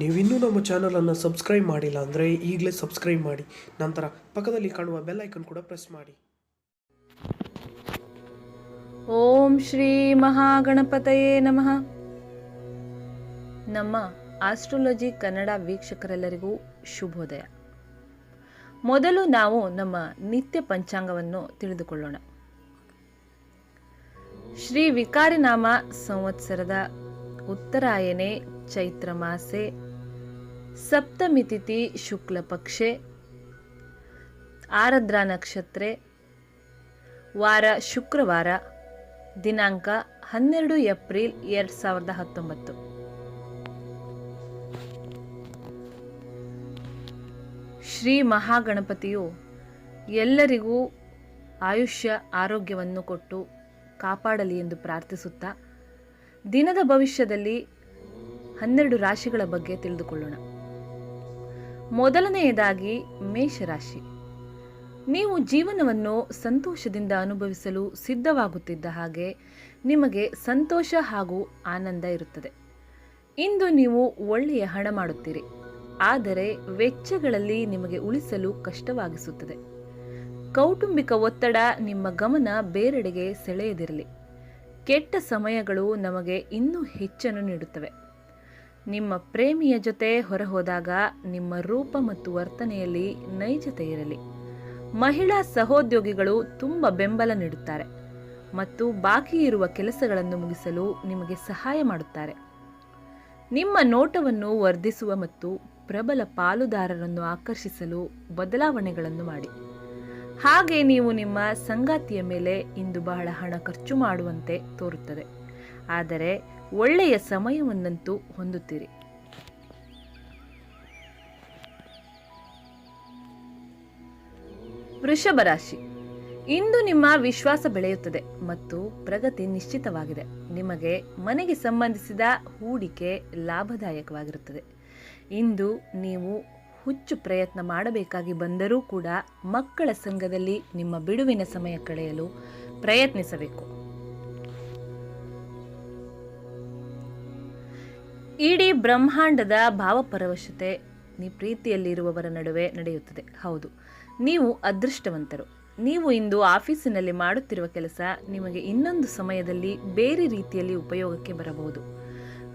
ನೀವಿನ್ನೂ ನಮ್ಮ ಚಾನಲನ್ನು ಸಬ್ಸ್ಕ್ರೈಬ್ ಮಾಡಿಲ್ಲ ಅಂದರೆ ಈಗಲೇ ಸಬ್ಸ್ಕ್ರೈಬ್ ಮಾಡಿ. ನಂತರ ಪಕ್ಕದಲ್ಲಿ ಕಾಣುವ ಬೆಲ್ ಐಕನ್ ಕೂಡ ಪ್ರೆಸ್ ಮಾಡಿ. ಓಂ ಶ್ರೀ ಮಹಾಗಣಪತಯೇ ನಮಃ. ನಮ್ಮ ಆಸ್ಟ್ರೋಲಜಿ ಕನ್ನಡ ವೀಕ್ಷಕರೆಲ್ಲರಿಗೂ ಶುಭೋದಯ. ಮೊದಲು ನಾವು ನಮ್ಮ ನಿತ್ಯ ಪಂಚಾಂಗವನ್ನು ತಿಳಿದುಕೊಳ್ಳೋಣ. ಶ್ರೀ ವಿಕಾರಿನಾಮ ಸಂವತ್ಸರದ ಉತ್ತರಾಯಣೆ ಚೈತ್ರ ಮಾಸೆ ಸಪ್ತಮಿ ತಿಥಿ ಶುಕ್ಲ ಪಕ್ಷೆ ಆರದ್ರಾ ನಕ್ಷತ್ರೆ ವಾರ ಶುಕ್ರವಾರ ದಿನಾಂಕ ಹನ್ನೆರಡು ಏಪ್ರಿಲ್ ಎರಡು ಸಾವಿರದ ಹತ್ತೊಂಬತ್ತು ಶ್ರೀ ಮಹಾಗಣಪತಿಯು ಎಲ್ಲರಿಗೂ ಆಯುಷ್ಯ, ಆರೋಗ್ಯವನ್ನು ಕೊಟ್ಟು ಕಾಪಾಡಲಿ ಎಂದು ಪ್ರಾರ್ಥಿಸುತ್ತಾ, ದಿನದ ಭವಿಷ್ಯದಲ್ಲಿ ಹನ್ನೆರಡು ರಾಶಿಗಳ ಬಗ್ಗೆ ತಿಳಿದುಕೊಳ್ಳೋಣ. ಮೊದಲನೆಯದಾಗಿ ಮೇಷರಾಶಿ. ನೀವು ಜೀವನವನ್ನು ಸಂತೋಷದಿಂದ ಅನುಭವಿಸಲು ಸಿದ್ಧವಾಗುತ್ತಿದ್ದ ಹಾಗೆ ನಿಮಗೆ ಸಂತೋಷ ಹಾಗೂ ಆನಂದ ಇರುತ್ತದೆ. ಇಂದು ನೀವು ಒಳ್ಳೆಯ ಹಣ ಮಾಡುತ್ತೀರಿ. ಆದರೆ ವೆಚ್ಚಗಳಲ್ಲಿ ನಿಮಗೆ ಉಳಿಸಲು ಕಷ್ಟವಾಗಿಸುತ್ತದೆ. ಕೌಟುಂಬಿಕ ಒತ್ತಡ ನಿಮ್ಮ ಗಮನ ಬೇರೆಡೆಗೆ ಸೆಳೆಯದಿರಲಿ. ಕೆಟ್ಟ ಸಮಯಗಳು ನಮಗೆ ಇನ್ನೂ ಹೆಚ್ಚನ್ನು ನೀಡುತ್ತವೆ. ನಿಮ್ಮ ಪ್ರೇಮಿಯ ಜೊತೆ ಹೊರಹೋದಾಗ ನಿಮ್ಮ ರೂಪ ಮತ್ತು ವರ್ತನೆಯಲ್ಲಿ ನೈಜತೆ ಇರಲಿ. ಮಹಿಳಾ ಸಹೋದ್ಯೋಗಿಗಳು ತುಂಬ ಬೆಂಬಲ ನೀಡುತ್ತಾರೆ ಮತ್ತು ಬಾಕಿ ಇರುವ ಕೆಲಸಗಳನ್ನು ಮುಗಿಸಲು ನಿಮಗೆ ಸಹಾಯ ಮಾಡುತ್ತಾರೆ. ನಿಮ್ಮ ನೋಟವನ್ನು ವರ್ಧಿಸುವ ಮತ್ತು ಪ್ರಬಲ ಪಾಲುದಾರರನ್ನು ಆಕರ್ಷಿಸಲು ಬದಲಾವಣೆಗಳನ್ನು ಮಾಡಿ. ಹಾಗೆ ನೀವು ನಿಮ್ಮ ಸಂಗಾತಿಯ ಮೇಲೆ ಇಂದು ಬಹಳ ಹಣ ಖರ್ಚು ಮಾಡುವಂತೆ ತೋರುತ್ತದೆ. ಆದರೆ ಒಳ್ಳೆಯ ಸಮಯವನ್ನಂತೂ ಹೊಂದುತ್ತೀರಿ. ವೃಷಭ ರಾಶಿ. ಇಂದು ನಿಮ್ಮ ವಿಶ್ವಾಸ ಬೆಳೆಯುತ್ತದೆ ಮತ್ತು ಪ್ರಗತಿ ನಿಶ್ಚಿತವಾಗಿದೆ. ನಿಮಗೆ ಮನೆಗೆ ಸಂಬಂಧಿಸಿದ ಹೂಡಿಕೆ ಲಾಭದಾಯಕವಾಗಿರುತ್ತದೆ. ಇಂದು ನೀವು ಹುಚ್ಚು ಪ್ರಯತ್ನ ಮಾಡಬೇಕಾಗಿ ಬಂದರೂ ಕೂಡ ಮಕ್ಕಳ ಸಂಘದಲ್ಲಿ ನಿಮ್ಮ ಬಿಡುವಿನ ಸಮಯ ಕಳೆಯಲು ಪ್ರಯತ್ನಿಸಬೇಕು. ಇಡೀ ಬ್ರಹ್ಮಾಂಡದ ಭಾವಪರವಶತೆ ನೀ ಪ್ರೀತಿಯಲ್ಲಿರುವವರ ನಡುವೆ ನಡೆಯುತ್ತದೆ. ಹೌದು, ನೀವು ಅದೃಷ್ಟವಂತರು. ನೀವು ಇಂದು ಆಫೀಸಿನಲ್ಲಿ ಮಾಡುತ್ತಿರುವ ಕೆಲಸ ನಿಮಗೆ ಇನ್ನೊಂದು ಸಮಯದಲ್ಲಿ ಬೇರೆ ರೀತಿಯಲ್ಲಿ ಉಪಯೋಗಕ್ಕೆ ಬರಬಹುದು.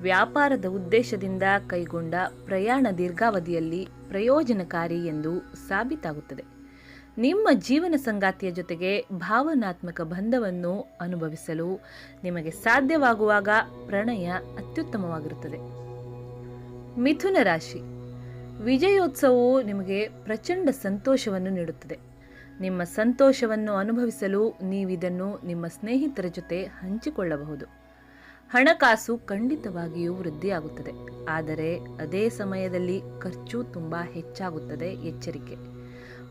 ವ್ಯಾಪಾರದ ಉದ್ದೇಶದಿಂದ ಕೈಗೊಂಡ ಪ್ರಯಾಣ ದೀರ್ಘಾವಧಿಯಲ್ಲಿ ಪ್ರಯೋಜನಕಾರಿ ಎಂದು ಸಾಬೀತಾಗುತ್ತದೆ. ನಿಮ್ಮ ಜೀವನ ಸಂಗಾತಿಯ ಜೊತೆಗೆ ಭಾವನಾತ್ಮಕ ಬಂಧವನ್ನು ಅನುಭವಿಸಲು ನಿಮಗೆ ಸಾಧ್ಯವಾಗುವಾಗ ಪ್ರಣಯ ಅತ್ಯುತ್ತಮವಾಗಿರುತ್ತದೆ. ಮಿಥುನ ರಾಶಿ. ವಿಜಯೋತ್ಸವವು ನಿಮಗೆ ಪ್ರಚಂಡ ಸಂತೋಷವನ್ನು ನೀಡುತ್ತದೆ. ನಿಮ್ಮ ಸಂತೋಷವನ್ನು ಅನುಭವಿಸಲು ನೀವಿದನ್ನು ನಿಮ್ಮ ಸ್ನೇಹಿತರ ಜೊತೆ ಹಂಚಿಕೊಳ್ಳಬಹುದು. ಹಣಕಾಸು ಖಂಡಿತವಾಗಿಯೂ ವೃದ್ಧಿಯಾಗುತ್ತದೆ. ಆದರೆ ಅದೇ ಸಮಯದಲ್ಲಿ ಖರ್ಚು ತುಂಬ ಹೆಚ್ಚಾಗುತ್ತದೆ. ಎಚ್ಚರಿಕೆ.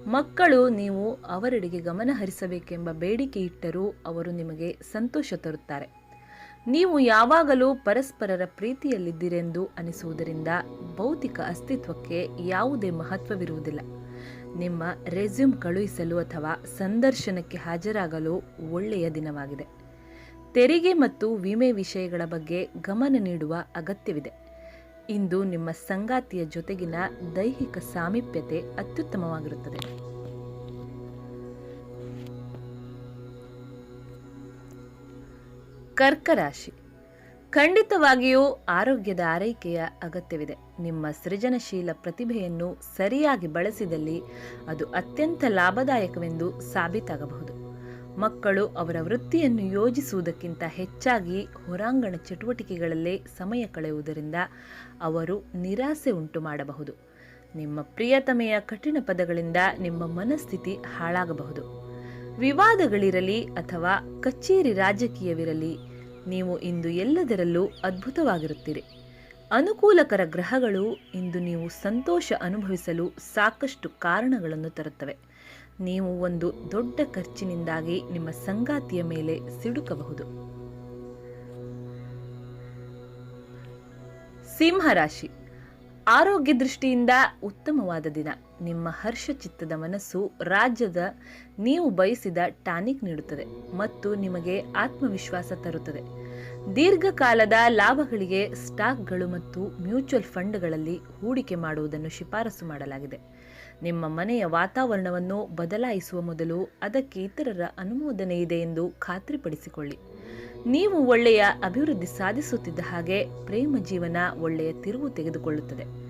ಮಕ್ಕಳು ನೀವು ಅವರೆಡೆಗೆ ಗಮನ ಹರಿಸಬೇಕೆಂಬ ಬೇಡಿಕೆ ಇಟ್ಟರೂ ಅವರು ನಿಮಗೆ ಸಂತೋಷ ತರುತ್ತಾರೆ. ನೀವು ಯಾವಾಗಲೂ ಪರಸ್ಪರರ ಪ್ರೀತಿಯಲ್ಲಿದ್ದೀರೆಂದು ಅನಿಸುವುದರಿಂದ ಭೌತಿಕ ಅಸ್ತಿತ್ವಕ್ಕೆ ಯಾವುದೇ ಮಹತ್ವವಿರುವುದಿಲ್ಲ. ನಿಮ್ಮ ರೆಸ್ಯೂಮ್ ಕಳುಹಿಸಲು ಅಥವಾ ಸಂದರ್ಶನಕ್ಕೆ ಹಾಜರಾಗಲು ಒಳ್ಳೆಯ ದಿನವಾಗಿದೆ. ತೆರಿಗೆ ಮತ್ತು ವಿಮೆ ವಿಷಯಗಳ ಬಗ್ಗೆ ಗಮನ ನೀಡುವ ಅಗತ್ಯವಿದೆ. ಇಂದು ನಿಮ್ಮ ಸಂಗಾತಿಯ ಜೊತೆಗಿನ ದೈಹಿಕ ಸಾಮೀಪ್ಯತೆ ಅತ್ಯುತ್ತಮವಾಗಿರುತ್ತದೆ. ಕರ್ಕರಾಶಿ. ಖಂಡಿತವಾಗಿಯೂ ಆರೋಗ್ಯದ ಆರೈಕೆಯ ಅಗತ್ಯವಿದೆ. ನಿಮ್ಮ ಸೃಜನಶೀಲ ಪ್ರತಿಭೆಯನ್ನು ಸರಿಯಾಗಿ ಬಳಸಿದಲ್ಲಿ ಅದು ಅತ್ಯಂತ ಲಾಭದಾಯಕವೆಂದು ಸಾಬೀತಾಗಬಹುದು. ಮಕ್ಕಳು ಅವರ ವೃತ್ತಿಯನ್ನು ಯೋಜಿಸುವುದಕ್ಕಿಂತ ಹೆಚ್ಚಾಗಿ ಹೊರಾಂಗಣ ಚಟುವಟಿಕೆಗಳಲ್ಲೇ ಸಮಯ ಕಳೆಯುವುದರಿಂದ ಅವರು ನಿರಾಸೆ ಉಂಟು ಮಾಡಬಹುದು. ನಿಮ್ಮ ಪ್ರಿಯತಮೆಯ ಕಠಿಣ ಪದಗಳಿಂದ ನಿಮ್ಮ ಮನಸ್ಥಿತಿ ಹಾಳಾಗಬಹುದು. ವಿವಾದಗಳಿರಲಿ ಅಥವಾ ಕಚೇರಿ ರಾಜಕೀಯವಿರಲಿ, ನೀವು ಇಂದು ಎಲ್ಲದರಲ್ಲೂ ಅದ್ಭುತವಾಗಿರುತ್ತೀರಿ. ಅನುಕೂಲಕರ ಗ್ರಹಗಳು ಇಂದು ನೀವು ಸಂತೋಷ ಅನುಭವಿಸಲು ಸಾಕಷ್ಟು ಕಾರಣಗಳನ್ನು ತರುತ್ತವೆ. ನೀವು ಒಂದು ದೊಡ್ಡ ಖರ್ಚಿನಿಂದಾಗಿ ನಿಮ್ಮ ಸಂಗಾತಿಯ ಮೇಲೆ ಸಿಡುಕಬಹುದು. ಸಿಂಹರಾಶಿ ಆರೋಗ್ಯ ದೃಷ್ಟಿಯಿಂದ ಉತ್ತಮವಾದ ದಿನ. ನಿಮ್ಮ ಹರ್ಷಚಿತ್ತದ ಮನಸ್ಸು ರಾಜ್ಯದ ನೀವು ಬಯಸಿದ ಟಾನಿಕ್ ನೀಡುತ್ತದೆ ಮತ್ತು ನಿಮಗೆ ಆತ್ಮವಿಶ್ವಾಸ ತರುತ್ತದೆ. ದೀರ್ಘಕಾಲದ ಲಾಭಗಳಿಗೆ ಸ್ಟಾಕ್ಗಳು ಮತ್ತು ಮ್ಯೂಚುವಲ್ ಫಂಡ್ಗಳಲ್ಲಿ ಹೂಡಿಕೆ ಮಾಡುವುದನ್ನು ಶಿಫಾರಸು ಮಾಡಲಾಗಿದೆ. ನಿಮ್ಮ ಮನೆಯ ವಾತಾವರಣವನ್ನು ಬದಲಾಯಿಸುವ ಮೊದಲು ಅದಕ್ಕೆ ಇತರರ ಅನುಮೋದನೆ ಇದೆ ಎಂದು ಖಾತ್ರಿಪಡಿಸಿಕೊಳ್ಳಿ. ನೀವು ಒಳ್ಳೆಯ ಅಭಿವೃದ್ಧಿ ಸಾಧಿಸುತ್ತಿದ್ದ ಹಾಗೆ ಪ್ರೇಮ ಜೀವನ ಒಳ್ಳೆಯ ತಿರುವು ತೆಗೆದುಕೊಳ್ಳುತ್ತದೆ.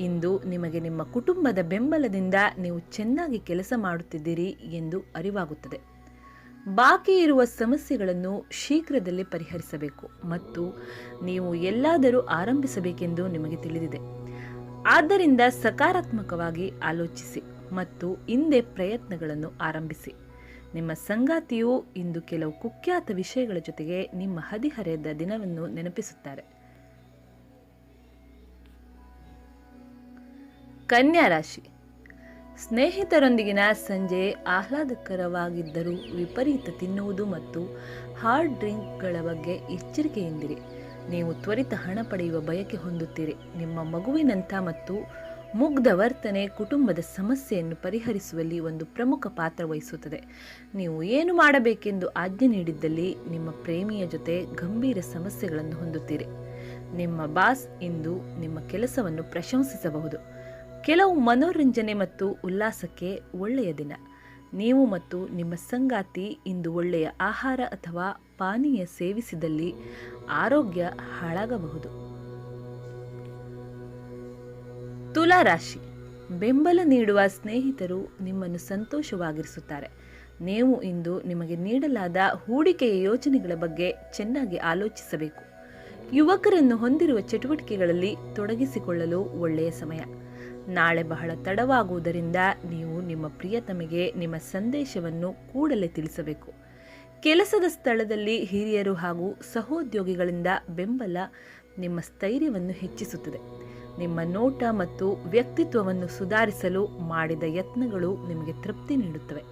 ಇಂದು ನಿಮಗೆ ನಿಮ್ಮ ಕುಟುಂಬದ ಬೆಂಬಲದಿಂದ ನೀವು ಚೆನ್ನಾಗಿ ಕೆಲಸ ಮಾಡುತ್ತಿದ್ದೀರಿ ಎಂದು ಅರಿವಾಗುತ್ತದೆ. ಬಾಕಿ ಇರುವ ಸಮಸ್ಯೆಗಳನ್ನು ಶೀಘ್ರದಲ್ಲೇ ಪರಿಹರಿಸಬೇಕು ಮತ್ತು ನೀವು ಎಲ್ಲಾದರೂ ಆರಂಭಿಸಬೇಕೆಂದು ನಿಮಗೆ ತಿಳಿದಿದೆ. ಆದ್ದರಿಂದ ಸಕಾರಾತ್ಮಕವಾಗಿ ಆಲೋಚಿಸಿ ಮತ್ತು ಹಿಂದೆ ಪ್ರಯತ್ನಗಳನ್ನು ಆರಂಭಿಸಿ. ನಿಮ್ಮ ಸಂಗಾತಿಯು ಇಂದು ಕೆಲವು ಕುಖ್ಯಾತ ವಿಷಯಗಳ ಜೊತೆಗೆ ನಿಮ್ಮ ಹದಿಹರೆಯದ ದಿನವನ್ನು ನೆನಪಿಸುತ್ತಾರೆ. ಕನ್ಯಾ ರಾಶಿ. ಸ್ನೇಹಿತರೊಂದಿಗಿನ ಸಂಜೆ ಆಹ್ಲಾದಕರವಾಗಿದ್ದರೂ ವಿಪರೀತ ತಿನ್ನುವುದು ಮತ್ತು ಹಾರ್ಡ್ ಡ್ರಿಂಕ್ಗಳ ಬಗ್ಗೆ ಎಚ್ಚರಿಕೆಯಿಂದಿರಿ. ನೀವು ತ್ವರಿತ ಹಣ ಪಡೆಯುವ ಬಯಕೆ ಹೊಂದುತ್ತೀರಿ. ನಿಮ್ಮ ಮಗುವಿನಂಥ ಮತ್ತು ಮುಗ್ಧ ವರ್ತನೆ ಕುಟುಂಬದ ಸಮಸ್ಯೆಯನ್ನು ಪರಿಹರಿಸುವಲ್ಲಿ ಒಂದು ಪ್ರಮುಖ ಪಾತ್ರ ವಹಿಸುತ್ತದೆ. ನೀವು ಏನು ಮಾಡಬೇಕೆಂದು ಆಜ್ಞೆ ನೀಡಿದ್ದಲ್ಲಿ ನಿಮ್ಮ ಪ್ರೇಮಿಯ ಜೊತೆ ಗಂಭೀರ ಸಮಸ್ಯೆಗಳನ್ನು ಹೊಂದುತ್ತೀರಿ. ನಿಮ್ಮ ಬಾಸ್ ಇಂದು ನಿಮ್ಮ ಕೆಲಸವನ್ನು ಪ್ರಶಂಸಿಸಬಹುದು. ಕೆಲವು ಮನೋರಂಜನೆ ಮತ್ತು ಉಲ್ಲಾಸಕ್ಕೆ ಒಳ್ಳೆಯ ದಿನ. ನೀವು ಮತ್ತು ನಿಮ್ಮ ಸಂಗಾತಿ ಇಂದು ಒಳ್ಳೆಯ ಆಹಾರ ಅಥವಾ ಪಾನೀಯ ಸೇವಿಸಿದಲ್ಲಿ ಆರೋಗ್ಯ ಹಾಳಾಗಬಹುದು. ತುಲಾ ರಾಶಿ. ಬೆಂಬಲ ನೀಡುವ ಸ್ನೇಹಿತರು ನಿಮ್ಮನ್ನು ಸಂತೋಷವಾಗಿರಿಸುತ್ತಾರೆ. ನೀವು ಇಂದು ನಿಮಗೆ ನೀಡಲಾದ ಹೂಡಿಕೆಯ ಯೋಜನೆಗಳ ಬಗ್ಗೆ ಚೆನ್ನಾಗಿ ಆಲೋಚಿಸಬೇಕು. ಯುವಕರನ್ನು ಹೊಂದಿರುವ ಚಟುವಟಿಕೆಗಳಲ್ಲಿ ತೊಡಗಿಸಿಕೊಳ್ಳಲು ಒಳ್ಳೆಯ ಸಮಯ. ನಾಳೆ ಬಹಳ ತಡವಾಗುವುದರಿಂದ ನೀವು ನಿಮ್ಮ ಪ್ರಿಯತಮೆಗೆ ನಿಮ್ಮ ಸಂದೇಶವನ್ನು ಕೂಡಲೇ ತಿಳಿಸಬೇಕು. ಕೆಲಸದ ಸ್ಥಳದಲ್ಲಿ ಹಿರಿಯರು ಹಾಗೂ ಸಹೋದ್ಯೋಗಿಗಳಿಂದ ಬೆಂಬಲ ನಿಮ್ಮ ಸ್ಥೈರ್ಯವನ್ನು ಹೆಚ್ಚಿಸುತ್ತದೆ. ನಿಮ್ಮ ನೋಟ ಮತ್ತು ವ್ಯಕ್ತಿತ್ವವನ್ನು ಸುಧಾರಿಸಲು ಮಾಡಿದ ಯತ್ನಗಳು ನಿಮಗೆ ತೃಪ್ತಿ ನೀಡುತ್ತವೆ.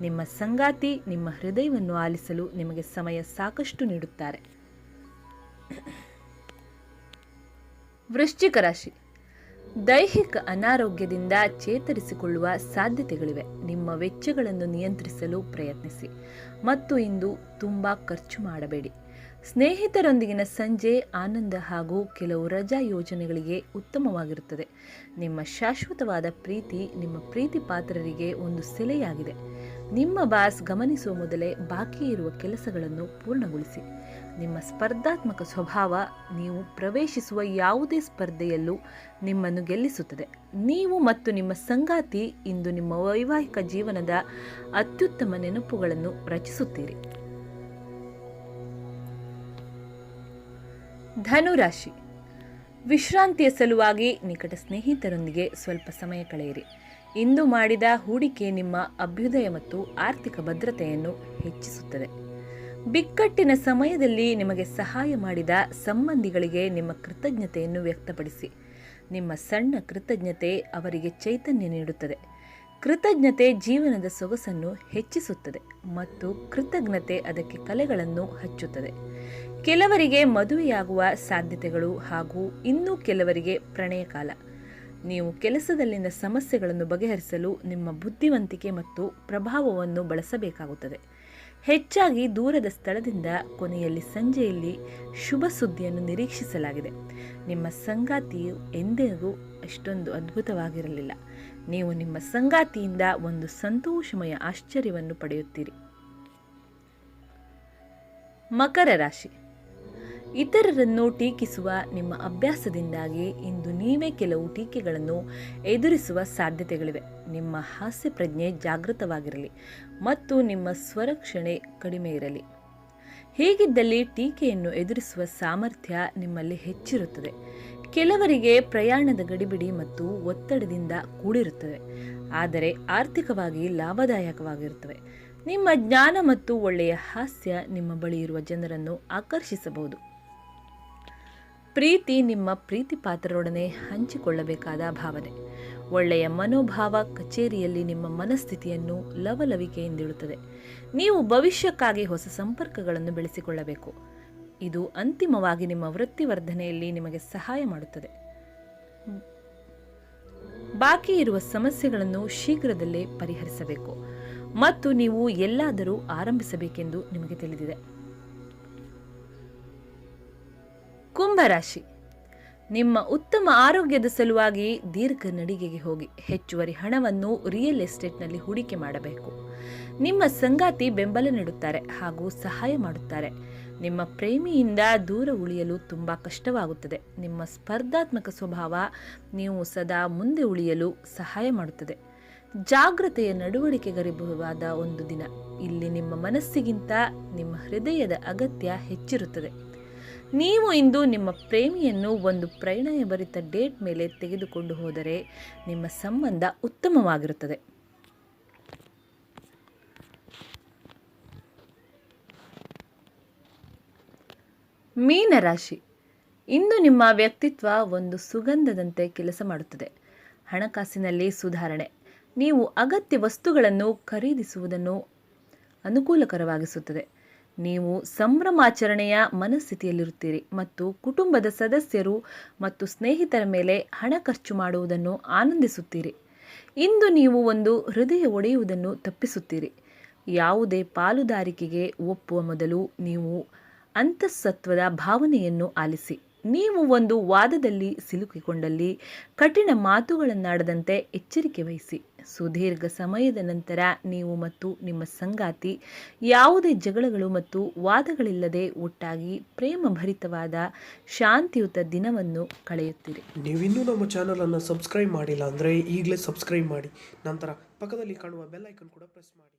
ನಿಮ್ಮ ಸಂಗಾತಿ ನಿಮ್ಮ ಹೃದಯವನ್ನು ಆಲಿಸಲು ನಿಮಗೆ ಸಮಯ ಸಾಕಷ್ಟು ನೀಡುತ್ತಾರೆ. ವೃಶ್ಚಿಕ ರಾಶಿ. ದೈಹಿಕ ಅನಾರೋಗ್ಯದಿಂದ ಚೇತರಿಸಿಕೊಳ್ಳುವ ಸಾಧ್ಯತೆಗಳಿವೆ. ನಿಮ್ಮ ವೆಚ್ಚಗಳನ್ನು ನಿಯಂತ್ರಿಸಲು ಪ್ರಯತ್ನಿಸಿ. ಮತ್ತು ಇಂದು ತುಂಬ ಖರ್ಚು ಮಾಡಬೇಡಿ. ಸ್ನೇಹಿತರೊಂದಿಗಿನ ಸಂಜೆ ಆನಂದ ಹಾಗೂ ಕೆಲವು ರಜಾ ಯೋಜನೆಗಳಿಗೆ ಉತ್ತಮವಾಗಿರುತ್ತದೆ. ನಿಮ್ಮ ಶಾಶ್ವತವಾದ ಪ್ರೀತಿ ನಿಮ್ಮ ಪ್ರೀತಿ ಪಾತ್ರರಿಗೆ ಒಂದು ಸೆಲೆಯಾಗಿದೆ. ನಿಮ್ಮ ಬಾಸ್ ಗಮನಿಸುವ ಮೊದಲೇ ಬಾಕಿ ಇರುವ ಕೆಲಸಗಳನ್ನು ಪೂರ್ಣಗೊಳಿಸಿ. ನಿಮ್ಮ ಸ್ಪರ್ಧಾತ್ಮಕ ಸ್ವಭಾವ ನೀವು ಪ್ರವೇಶಿಸುವ ಯಾವುದೇ ಸ್ಪರ್ಧೆಯಲ್ಲೂ ನಿಮ್ಮನ್ನು ಗೆಲ್ಲಿಸುತ್ತದೆ. ನೀವು ಮತ್ತು ನಿಮ್ಮ ಸಂಗಾತಿ ಇಂದು ನಿಮ್ಮ ವೈವಾಹಿಕ ಜೀವನದ ಅತ್ಯುತ್ತಮ ನೆನಪುಗಳನ್ನು ರಚಿಸುತ್ತೀರಿ. ಧನುರಾಶಿ. ವಿಶ್ರಾಂತಿಯ ಸಲುವಾಗಿ ನಿಕಟ ಸ್ನೇಹಿತರೊಂದಿಗೆ ಸ್ವಲ್ಪ ಸಮಯ ಕಳೆಯಿರಿ. ಇಂದು ಮಾಡಿದ ಹೂಡಿಕೆ ನಿಮ್ಮ ಅಭ್ಯುದಯ ಮತ್ತು ಆರ್ಥಿಕ ಭದ್ರತೆಯನ್ನು ಹೆಚ್ಚಿಸುತ್ತದೆ. ಬಿಕ್ಕಟ್ಟಿನ ಸಮಯದಲ್ಲಿ ನಿಮಗೆ ಸಹಾಯ ಮಾಡಿದ ಸಂಬಂಧಿಗಳಿಗೆ ನಿಮ್ಮ ಕೃತಜ್ಞತೆಯನ್ನು ವ್ಯಕ್ತಪಡಿಸಿ. ನಿಮ್ಮ ಸಣ್ಣ ಕೃತಜ್ಞತೆ ಅವರಿಗೆ ಚೈತನ್ಯ ನೀಡುತ್ತದೆ. ಕೃತಜ್ಞತೆ ಜೀವನದ ಸೊಗಸನ್ನು ಹೆಚ್ಚಿಸುತ್ತದೆ ಮತ್ತು ಕೃತಜ್ಞತೆ ಅದಕ್ಕೆ ಕಲೆಗಳನ್ನು ಹಚ್ಚುತ್ತದೆ. ಕೆಲವರಿಗೆ ಮದುವೆಯಾಗುವ ಸಾಧ್ಯತೆಗಳು ಹಾಗೂ ಇನ್ನೂ ಕೆಲವರಿಗೆ ಪ್ರಣಯ ಕಾಲ ನೀವು ಕೆಲಸದಲ್ಲಿನ ಸಮಸ್ಯೆಗಳನ್ನು ಬಗೆಹರಿಸಲು ನಿಮ್ಮ ಬುದ್ಧಿವಂತಿಕೆ ಮತ್ತು ಪ್ರಭಾವವನ್ನು ಬಳಸಬೇಕಾಗುತ್ತದೆ. ಹೆಚ್ಚಾಗಿ ದೂರದ ಸ್ಥಳದಿಂದ ಕೊನೆಯಲ್ಲಿ ಸಂಜೆಯಲ್ಲಿ ಶುಭ ಸುದ್ದಿಯನ್ನು ನಿರೀಕ್ಷಿಸಲಾಗಿದೆ. ನಿಮ್ಮ ಸಂಗಾತಿಯು ಎಂದಿಗೂ ಅಷ್ಟೊಂದು ಅದ್ಭುತವಾಗಿರಲಿಲ್ಲ. ನೀವು ನಿಮ್ಮ ಸಂಗಾತಿಯಿಂದ ಒಂದು ಸಂತೋಷಮಯ ಆಶ್ಚರ್ಯವನ್ನು ಪಡೆಯುತ್ತೀರಿ. ಮಕರ ರಾಶಿ. ಇತರರನ್ನು ಟೀಕಿಸುವ ನಿಮ್ಮ ಅಭ್ಯಾಸದಿಂದಾಗಿ ಇಂದು ನೀವೇ ಕೆಲವು ಟೀಕೆಗಳನ್ನು ಎದುರಿಸುವ ಸಾಧ್ಯತೆಗಳಿವೆ. ನಿಮ್ಮ ಹಾಸ್ಯ ಪ್ರಜ್ಞೆ ಜಾಗೃತವಾಗಿರಲಿ ಮತ್ತು ನಿಮ್ಮ ಸ್ವರಕ್ಷಣೆ ಕಡಿಮೆ ಇರಲಿ. ಹೀಗಿದ್ದಲ್ಲಿ ಟೀಕೆಯನ್ನು ಎದುರಿಸುವ ಸಾಮರ್ಥ್ಯ ನಿಮ್ಮಲ್ಲಿ ಹೆಚ್ಚಿರುತ್ತದೆ. ಕೆಲವರಿಗೆ ಪ್ರಯಾಣದ ಗಡಿಬಿಡಿ ಮತ್ತು ಒತ್ತಡದಿಂದ ಕೂಡಿರುತ್ತದೆ ಆದರೆ ಆರ್ಥಿಕವಾಗಿ ಲಾಭದಾಯಕವಾಗಿರುತ್ತವೆ. ನಿಮ್ಮ ಜ್ಞಾನ ಮತ್ತು ಒಳ್ಳೆಯ ಹಾಸ್ಯ ನಿಮ್ಮ ಬಳಿ ಇರುವ ಜನರನ್ನು ಆಕರ್ಷಿಸಬಹುದು. ಪ್ರೀತಿ ನಿಮ್ಮ ಪ್ರೀತಿ ಪಾತ್ರರೊಡನೆ ಹಂಚಿಕೊಳ್ಳಬೇಕಾದ ಭಾವನೆ. ಒಳ್ಳೆಯ ಮನೋಭಾವ ಕಚೇರಿಯಲ್ಲಿ ನಿಮ್ಮ ಮನಸ್ಥಿತಿಯನ್ನು ಲವಲವಿಕೆಯಿಂದಿಡುತ್ತದೆ ನೀವು ಭವಿಷ್ಯಕ್ಕಾಗಿ ಹೊಸ ಸಂಪರ್ಕಗಳನ್ನು ಬೆಳೆಸಿಕೊಳ್ಳಬೇಕು. ಇದು ಅಂತಿಮವಾಗಿ ನಿಮ್ಮ ವೃತ್ತಿವರ್ಧನೆಯಲ್ಲಿ ನಿಮಗೆ ಸಹಾಯ ಮಾಡುತ್ತದೆ. ಬಾಕಿ ಇರುವ ಸಮಸ್ಯೆಗಳನ್ನು ಶೀಘ್ರದಲ್ಲೇ ಪರಿಹರಿಸಬೇಕು. ಮತ್ತು ನೀವು ಎಲ್ಲಾದರೂ ಆರಂಭಿಸಬೇಕೆಂದು ನಿಮಗೆ ತಿಳಿದಿದೆ. ಕುಂಭರಾಶಿ. ನಿಮ್ಮ ಉತ್ತಮ ಆರೋಗ್ಯದ ಸಲುವಾಗಿ ದೀರ್ಘ ನಡಿಗೆಗೆ ಹೋಗಿ ಹೆಚ್ಚುವರಿ ಹಣವನ್ನು ರಿಯಲ್ ಎಸ್ಟೇಟ್ನಲ್ಲಿ ಹೂಡಿಕೆ ಮಾಡಬೇಕು. ನಿಮ್ಮ ಸಂಗಾತಿ ಬೆಂಬಲ ನೀಡುತ್ತಾರೆ ಹಾಗೂ ಸಹಾಯ ಮಾಡುತ್ತಾರೆ. ನಿಮ್ಮ ಪ್ರೇಮಿಯಿಂದ ದೂರ ಉಳಿಯಲು ತುಂಬ ಕಷ್ಟವಾಗುತ್ತದೆ. ನಿಮ್ಮ ಸ್ಪರ್ಧಾತ್ಮಕ ಸ್ವಭಾವ ನೀವು ಸದಾ ಮುಂದೆ ಉಳಿಯಲು ಸಹಾಯ ಮಾಡುತ್ತದೆ. ಜಾಗ್ರತೆಯ ನಡವಳಿಕೆಗರಿಬಹುವಾದ ಒಂದು ದಿನ. ಇಲ್ಲಿ ನಿಮ್ಮ ಮನಸ್ಸಿಗಿಂತ ನಿಮ್ಮ ಹೃದಯದ ಅಗತ್ಯ ಹೆಚ್ಚಿರುತ್ತದೆ. ನೀವು ಇಂದು ನಿಮ್ಮ ಪ್ರೇಮಿಯನ್ನು ಒಂದು ಪ್ರಣಯಭರಿತ ಡೇಟ್ ಮೇಲೆ ತೆಗೆದುಕೊಂಡು ಹೋದರೆ ನಿಮ್ಮ ಸಂಬಂಧ ಉತ್ತಮವಾಗಿರುತ್ತದೆ. ಮೀನರಾಶಿ. ಇಂದು ನಿಮ್ಮ ವ್ಯಕ್ತಿತ್ವ ಒಂದು ಸುಗಂಧದಂತೆ ಕೆಲಸ ಮಾಡುತ್ತದೆ. ಹಣಕಾಸಿನಲ್ಲಿ ಸುಧಾರಣೆ. ನೀವು ಅಗತ್ಯ ವಸ್ತುಗಳನ್ನು ಖರೀದಿಸುವುದನ್ನು ಅನುಕೂಲಕರವಾಗಿಸುತ್ತದೆ. ನೀವು ಸಂಭ್ರಮಾಚರಣೆಯ ಮನಸ್ಥಿತಿಯಲ್ಲಿರುತ್ತೀರಿ ಮತ್ತು ಕುಟುಂಬದ ಸದಸ್ಯರು ಮತ್ತು ಸ್ನೇಹಿತರ ಮೇಲೆ ಹಣ ಖರ್ಚು ಮಾಡುವುದನ್ನು ಆನಂದಿಸುತ್ತೀರಿ. ಇಂದು ನೀವು ಒಂದು ಹೃದಯ ಒಡೆಯುವುದನ್ನು ತಪ್ಪಿಸುತ್ತೀರಿ. ಯಾವುದೇ ಪಾಲುದಾರಿಕೆಗೆ ಒಪ್ಪುವ ಮೊದಲು ನೀವು ಅಂತಃಸತ್ವದ ಭಾವನೆಯನ್ನು ಆಲಿಸಿ. ನೀವು ಒಂದು ವಾದದಲ್ಲಿ ಸಿಲುಕಿಕೊಂಡಲ್ಲಿ ಕಠಿಣ ಮಾತುಗಳನ್ನಾಡದಂತೆ ಎಚ್ಚರಿಕೆ ವಹಿಸಿ. ಸುದೀರ್ಘ ಸಮಯದ ನಂತರ ನೀವು ಮತ್ತು ನಿಮ್ಮ ಸಂಗಾತಿ ಯಾವುದೇ ಜಗಳಗಳು ಮತ್ತು ವಾದಗಳಿಲ್ಲದೆ ಒಟ್ಟಾಗಿ ಪ್ರೇಮಭರಿತವಾದ ಶಾಂತಿಯುತ ದಿನವನ್ನು ಕಳೆಯುತ್ತೀರಿ. ನೀವಿನ್ನೂ ನಮ್ಮ ಚಾನಲನ್ನು ಸಬ್ಸ್ಕ್ರೈಬ್ ಮಾಡಿಲ್ಲ ಅಂದರೆ ಈಗಲೇ ಸಬ್ಸ್ಕ್ರೈಬ್ ಮಾಡಿ. ನಂತರ ಪಕ್ಕದಲ್ಲಿ ಕಾಣುವ ಬೆಲ್ ಐಕನ್ ಕೂಡ ಪ್ರೆಸ್ ಮಾಡಿ.